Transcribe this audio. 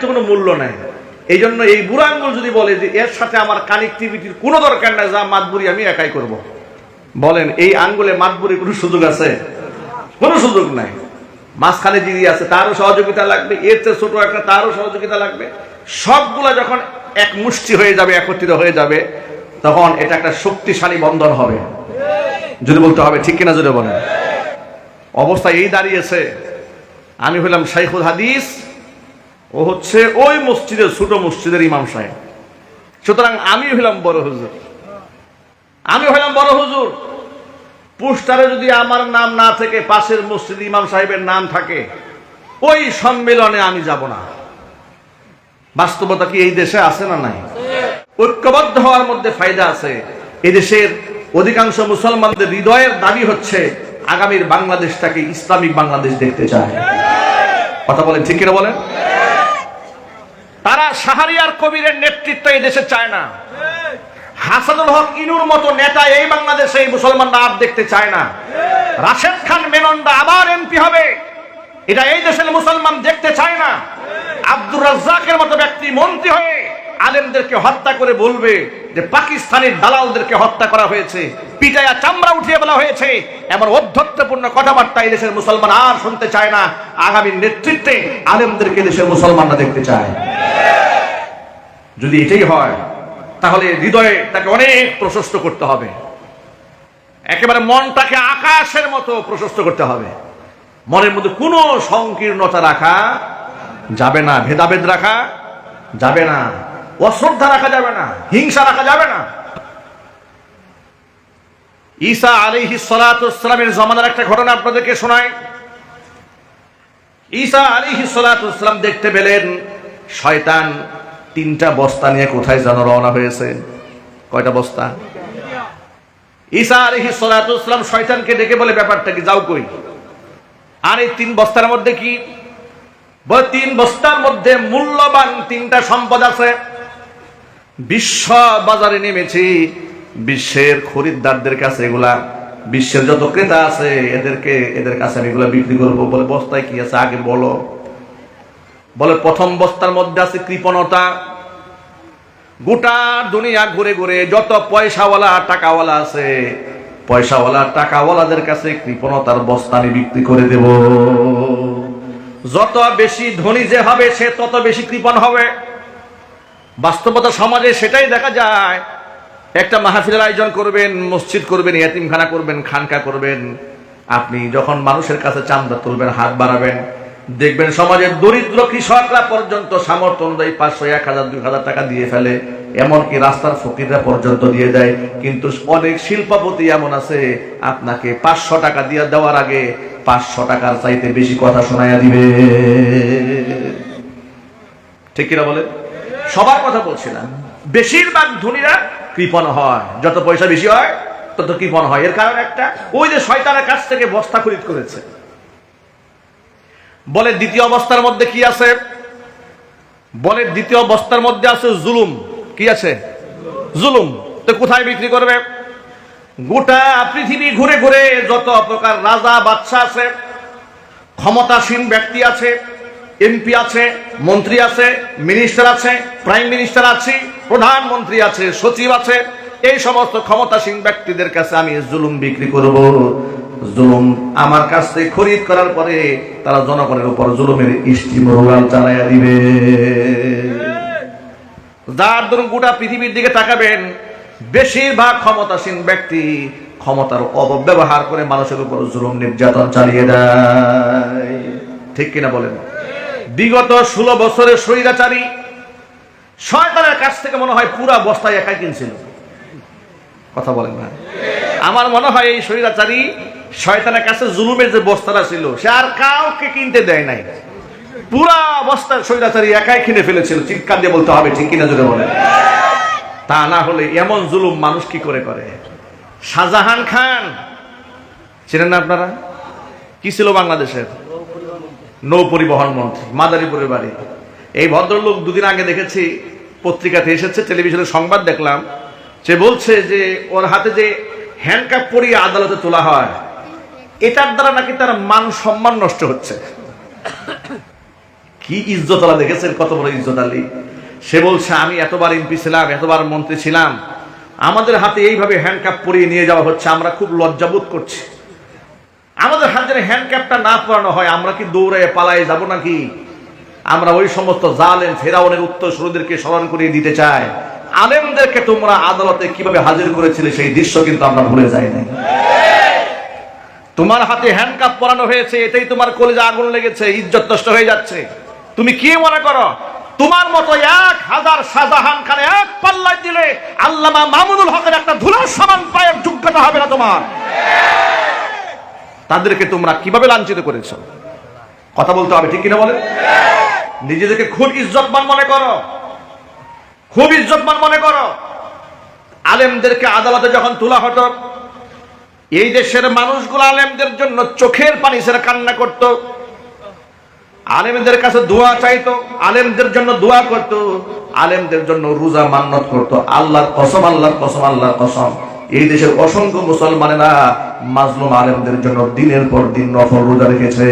এত কোনো মূল্য নাই। এই জন্য এই বুড়া আঙ্গুল যদি বলে যে এর সাথে আমার কানেক্টিভিটির কোনো দরকার নাই, যা মাতবুরি আমি একাই করব। বলেন, এই আঙ্গুলে মাতবুরি কোনো সুযোগ আছে? কোনো সুযোগ নাই। মাঝখানে যিনি আছে, তারও সহযোগিতা লাগবে, এর চেয়ে ছোট একটা তারও সহযোগিতা লাগবে। সবগুলা যখন এক মুষ্টি হয়ে যাবে, একত্রিত হয়ে যাবে, তখন এটা একটা শক্তিশালী বন্ধন হবে। যদি বলতে হবে, ঠিক কিনা যদি বলেন? অবস্থা এই দাঁড়িয়েছে। আমি হইলাম শাইখুল হাদিস ও হচ্ছে ওই মসজিদের ছোট মসজিদের ইমাম সাহেব। সুতরাং আমি হইলাম বড় হুজুর। আমি হইলাম বড় হুজুর। পোস্টারে যদি আমার নাম না থেকে পাশের মসজিদ ইমাম সাহেবের নাম থাকে, ওই সম্মেলনে আমি যাব না। বাস্তবতা কি এই দেশে আছে না নাই? ঐক্যবদ্ধ হওয়ার মধ্যে ফায়দা আছে। এই দেশের অধিকাংশ মুসলমানদের হৃদয়ের দাবি হচ্ছে, আগামীর বাংলাদেশটাকে ইসলামিক বাংলাদেশ দেখতে চায়। কথা বলেন, ঠিক কিনা বলেন? তারা শাহরিয়ার কবিরের নেতৃত্ব এই দেশে চায় না। হাসানুল হক ইনুর মতো নেতা এই বাংলাদেশে এই মুসলমানরা আর দেখতে চায় না। রাশেদ খান মেননদা আবার এমপি হবে। এটা এই দেশের মুসলমান দেখতে চায় না। আব্দুর রাজ্জাকের মতো ব্যক্তি মন্ত্রী হয়ে আলেমদেরকে হত্যা করে বলবে যে পাকিস্তানের দালালদেরকে হত্যা করা হয়েছে। পিটাইয়া চামড়া উঠিয়ে বলা হয়েছে। এমন অধ্যত্বপূর্ণ কথাবার্তা এই দেশের মুসলমান আর শুনতে চায় না। আগামী নেতৃত্বে আলেমদেরকে দেশের মুসলমানরা দেখতে চায়। যদি এটাই হয়, তাহলে হৃদয়ে তাকে অনেক প্রশস্ত করতে হবে। একেবারে মনটাকে আকাশের মতো প্রশস্ত করতে হবে। মনের মধ্যে কোনো সংকীর্ণতা রাখা যাবে না, ভেদাভেদ রাখা যাবে না, অশ্রদ্ধা রাখা যাবে না, হিংসা রাখা যাবে না। ঈসা আলিহি সালাতামের জমানার একটা ঘটনা আপনাদেরকে শোনায় ঈসা আলিহি সালাতাম দেখতে পেলেন শয়তান তিনটা বস্তা নিয়ে কোথায় যেন রওনা হয়েছে? কয়টা বস্তা? ঈসা আলিহি সালাতাম শয়তানকে ডেকে বলে, ব্যাপারটা কি? যাও কই? আর এই তিন বস্তার মধ্যে কি? তিন বস্তার মধ্যে মূল্যবান তিনটা সম্পদ আছে। বিশ্ব বাজারে নেমেছি। বিশ্বের খরিদ্দারদের কাছে এগুলা, বিশ্বের যত ক্রেতা আছে, এদেরকে, এদের কাছে আমি এগুলা বিক্রি করব বলে বস্তায় কি আছে? আগে বলো। বলে, প্রথম বস্তার মধ্যে আছে কৃপণতা। গোটা দুনিয়া ঘুরে ঘুরে যত পয়সাওয়ালা, টাকাওয়ালা আছে, পয়সাওয়ালা, টাকাওয়ালাদের কাছে কৃপণতার বস্তা বিক্রি করে দেব। যত বেশি ধনী যে হবে, সে তত বেশি কৃপণ হবে। বাস্তবতা সমাজে সেটাই দেখা যায়। একটা মাহফিলের আয়োজন করবেন, মসজিদ করবেন ইয়াতিমখানা করবেন, খানকা করবেন। আপনি যখন মানুষের কাছে চান্দা তুলবেন, হাত বাড়াবেন দেখবেন সমাজের দরিদ্র কৃষকরা পর্যন্ত সামর্থ্য অনুযায়ী পাঁচশো, এক হাজার, দুই হাজার টাকা দিয়ে ফেলে। এমনকি রাস্তার ফকিররা পর্যন্ত দিয়ে দেয় কিন্তু অনেক শিল্পপতি এমন আছে, আপনাকে পাঁচশো টাকা দিয়ে দেওয়ার আগে পাঁচশো টাকার চাইতে বেশি কথা শোনাইয়া দিবে। ঠিক কিনা বলে সবার কথা বলছি না। বেশিরভাগ ধনীরা কৃপণ হয়। যত পয়সা বেশি হয়, তত কৃপণ হয়। এর কারণ একটা, ওই যে শয়তানের কাছ থেকে বস্তা খরিদ করেছে। বলে দ্বিতীয় অবস্থার মধ্যে কি আছে? বলে দ্বিতীয় অবস্থার মধ্যে আছে জুলুম। কি আছে? জুলুম। তো কোথায় বিক্রি করবে? গোটা পৃথিবী ঘুরে ঘুরে যত প্রকার রাজা বাদশা আছে, ক্ষমতাসীন ব্যক্তি আছে, এমপি আছে, মন্ত্রী আছে মিনিস্টার আছে প্রাইম মিনিস্টার আছে, প্রধানমন্ত্রী আছে, সচিব আছে, এই সমস্ত ক্ষমতাসীন ব্যক্তিদের কাছে আমি জুলুম বিক্রি করব। জুলুম আমার কাছ থেকে খরিদ করার পরে তারা জনগণের উপর জুলুমের ইষ্টি স্টিমরোলাল চালাইয়া দিবে। যার ধরুন গোটা পৃথিবীর দিকে তাকাবেন, বেশিরভাগ ক্ষমতাসীন ব্যক্তি ক্ষমতার অপব্যবহার করে মানুষের উপর জুলুম নির্যাতন চালিয়ে দেয়। ঠিক কিনা বলেন? বিগত ষোলো বছরের স্বৈরাচারী শয়তানের কাছ থেকে মনে হয় পুরা বস্তায় একাই কিনছিল। কথা বলেন না। আমার মনে হয় এই স্বৈরাচারী শয়তানের কাছে জুলুমের যে বস্তাটা ছিল, সে আর কাউকে কিনতে দেয় নাই। পুরা অবস্থার স্বৈরাচারী একাই কিনে ফেলেছিল। চিৎকার দিয়ে বলতে হবে, ঠিক কিনা জোরে বলেন? তা না হলে এমন জুলুম মানুষ কি করে করে? শাহজাহান খান, চেনেন না আপনারা? কি ছিল বাংলাদেশের? নৌ পরিবহন মন্ত্রী, মাদারীপুরের বাড়ি। এই ভদ্রলোক দুদিন আগে দেখেছি, পত্রিকাতে এসেছে, টেলিভিশনে সংবাদ দেখলাম সে বলছে যে ওর হাতে যে হ্যান্ডকাপ পরিয়ে আদালতে তোলা হয় এটার দ্বারা নাকি তার মান সম্মান নষ্ট হচ্ছে। কি ইজ্জত আলা দেখেছেন, কত বড় ইজ্জত আলী সে বলছে, আমি এতবার এমপি ছিলাম, এতবার মন্ত্রী ছিলাম। আমাদের হাতে এইভাবে হ্যান্ডকাপ পরিয়ে নিয়ে যাওয়া হচ্ছে, আমরা খুব লজ্জাবোধ করছি। আমাদের হাতে হ্যান্ডক্যাপটা না পরানো হয়, আমরা কি দৌড়ে পালায়ে যাব নাকি? আমরা ওই সমস্ত জালেম, ফেরাউনের উত্তর সুরদেরকে স্মরণ করিয়ে দিতে চাই। আলেমদেরকে তোমরা আদালতে কীভাবে হাজির করেছিলে সেই দৃশ্য কিন্তু আমরা ভুলে যাই নাই। তোমার হাতে হ্যান্ডকাপ পরানো হয়েছে এটাই তোমার কলেজে আগুন লেগেছে, ইজ্জত নষ্ট হয়ে যাচ্ছে। তুমি কি মনে করো? তোমার মতো এক হাজার শাহজাহান খানে এক পাল্লায় দিলে আল্লামা মামুনুল হকের একটা ধুলার সমান পায়ের যোগ্যতা হবে না তোমার? তাদেরকে তোমরা কীভাবে লাঞ্ছিত করেছ? কথা বলতে হবে ঠিক কিনা বলে নিজেদেরকে খুব ইজ্জতমান মনে করো। খুব ইজ্জতমান মনে করো। আলেমদেরকে আদালতে যখন তোলা হতো এই দেশের মানুষগুলো আলেমদের জন্য চোখের পানি সেরা কান্না করত। আলেমদের কাছে দোয়া চাইতো, আলেমদের জন্য দোয়া করত, আলেমদের জন্য রোজা মান্নত করত। আল্লাহর কসম আল্লাহর কসম আল্লাহর কসম। এই দেশের অসংখ্য মুসলমানেরা মাজলুম আলেমদের জন্য দিনের পর দিন নফল রোজা রেখেছে।